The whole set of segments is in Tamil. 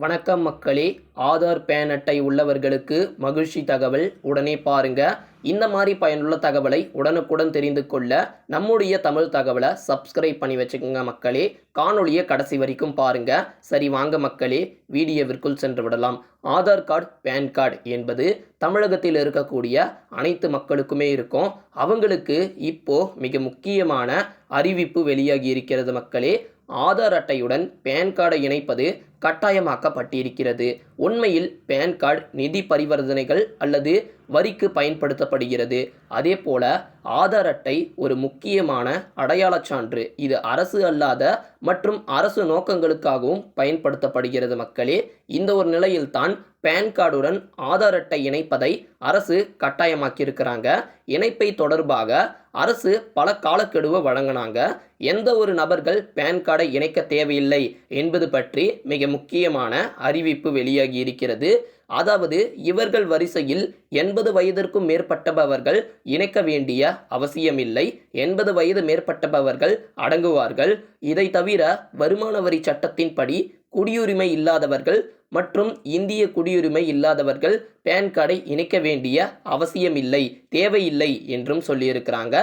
வணக்கம் மக்களே. ஆதார் பேன் அட்டை உள்ளவர்களுக்கு மகிழ்ச்சி தகவல் உடனே பாருங்க. இந்த மாதிரி பயனுள்ள தகவலை உடனுக்குடன் தெரிந்து கொள்ள நம்முடைய தமிழ் தகவலை சப்ஸ்கிரைப் பண்ணி வச்சுக்கோங்க மக்களே. காணொளியை கடைசி வரைக்கும் பாருங்க. சரி வாங்க மக்களே. வீடியோவிற்குள் சென்று விடலாம். ஆதார் கார்டு பேன் கார்டு என்பது தமிழகத்தில் இருக்கக்கூடிய அனைத்து மக்களுக்குமே இருக்கும். அவங்களுக்கு இப்போ மிக முக்கியமான அறிவிப்பு வெளியாகி இருக்கிறது மக்களே. ஆதார் அட்டையுடன் பேன் கார்டை இணைப்பது கட்டாயமாக்கப்பட்டிருக்கிறது. உண்மையில் பேன் கார்டு நிதி பரிவர்த்தனைகள் அல்லது வரிக்கு பயன்படுத்தப்படுகிறது. அதே போல ஆதார் அட்டை ஒரு முக்கியமான அடையாளச் சான்று இது அரசு அல்லாத மற்றும் அரசு நோக்கங்களுக்காகவும் பயன்படுத்தப்படுகிறது மக்களே. இந்த ஒரு நிலையில்தான் பேன் கார்டுடன் ஆதார் அட்டை இணைப்பதை அரசு கட்டாயமாக்கியிருக்கிறாங்க. இணைப்பை தொடர்பாக அரசு பல காலக்கெடுவை வழங்கினாங்க. எந்த ஒரு நபர்கள் பேன் கார்டை இணைக்க தேவையில்லை என்பது பற்றி மிக முக்கியமான அறிவிப்பு வெளியாகி இருக்கிறது அதாவது இவர்கள் வரிசையில் எண்பது வயதிற்கும் மேற்பட்டபவர்கள் இணைக்க வேண்டிய அவசியமில்லை. எண்பது வயது மேற்பட்டபவர்கள் அடங்குவார்கள். இதை தவிர வருமான வரி சட்டத்தின்படி குடியுரிமை இல்லாதவர்கள் மற்றும் இந்திய குடியுரிமை இல்லாதவர்கள் பேன் கார்டை இணைக்க வேண்டிய அவசியமில்லை தேவையில்லை என்றும் சொல்லியிருக்கிறாங்க.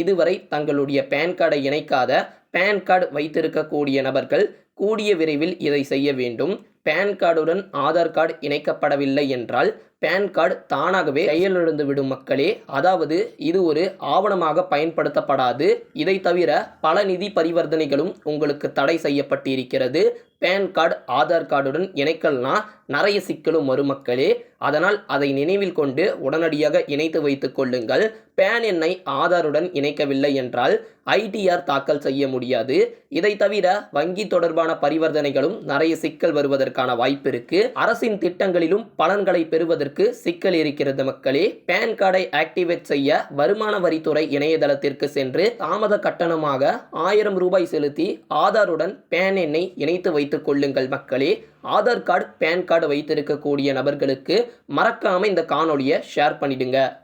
இதுவரை தங்களுடைய பேன் கார்டை இணைக்காத பேன் கார்டு வைத்திருக்கக்கூடிய நபர்கள் கூடிய விரைவில் இதை செய்ய வேண்டும். பேன் கார்டுடன் ஆதார் கார்டு இணைக்கப்படவில்லை என்றால் பேன் கார்டு தானாகவே கையிலிருந்து விடும் மக்களே அதாவது இது ஒரு ஆவணமாக பயன்படுத்தப்படாது. இதை தவிர பல நிதி பரிவர்த்தனைகளும் உங்களுக்கு தடை செய்யப்பட்டிருக்கிறது. பேன் கார்டு ஆதார் கார்டுடன் இணைக்கல்னா நிறைய சிக்கலும் வரும் மக்களே. அதனால் அதை நினைவில் கொண்டு உடனடியாக இணைத்து வைத்துக் கொள்ளுங்கள். பேன் எண்ணை ஆதாருடன் இணைக்கவில்லை என்றால் ஐடிஆர் தாக்கல் செய்ய முடியாது. இதை தவிர வங்கி தொடர்பான பரிவர்த்தனைகளும் நிறைய சிக்கல் வருவதற்கான வாய்ப்பு இருக்கு. அரசின் திட்டங்களிலும் பலன்களை பெறுவதற்கு சிக்கல் இருக்கிறது மக்களே. பேன் கார்டை ஆக்டிவேட் செய்ய வருமான வரித்துறை இணையதளத்திற்கு சென்று தாமத கட்டணமாக ஆயிரம் ரூபாய் செலுத்தி ஆதாருடன் பேன் எண்ணை இணைத்து வைத்துக் கொள்ளுங்கள் மக்களே. ஆதார் கார்டு பேன் கார்டு வைத்திருக்கக்கூடிய நபர்களுக்கு மறக்காமல் இந்த காணொலியை ஷேர் பண்ணிடுங்க.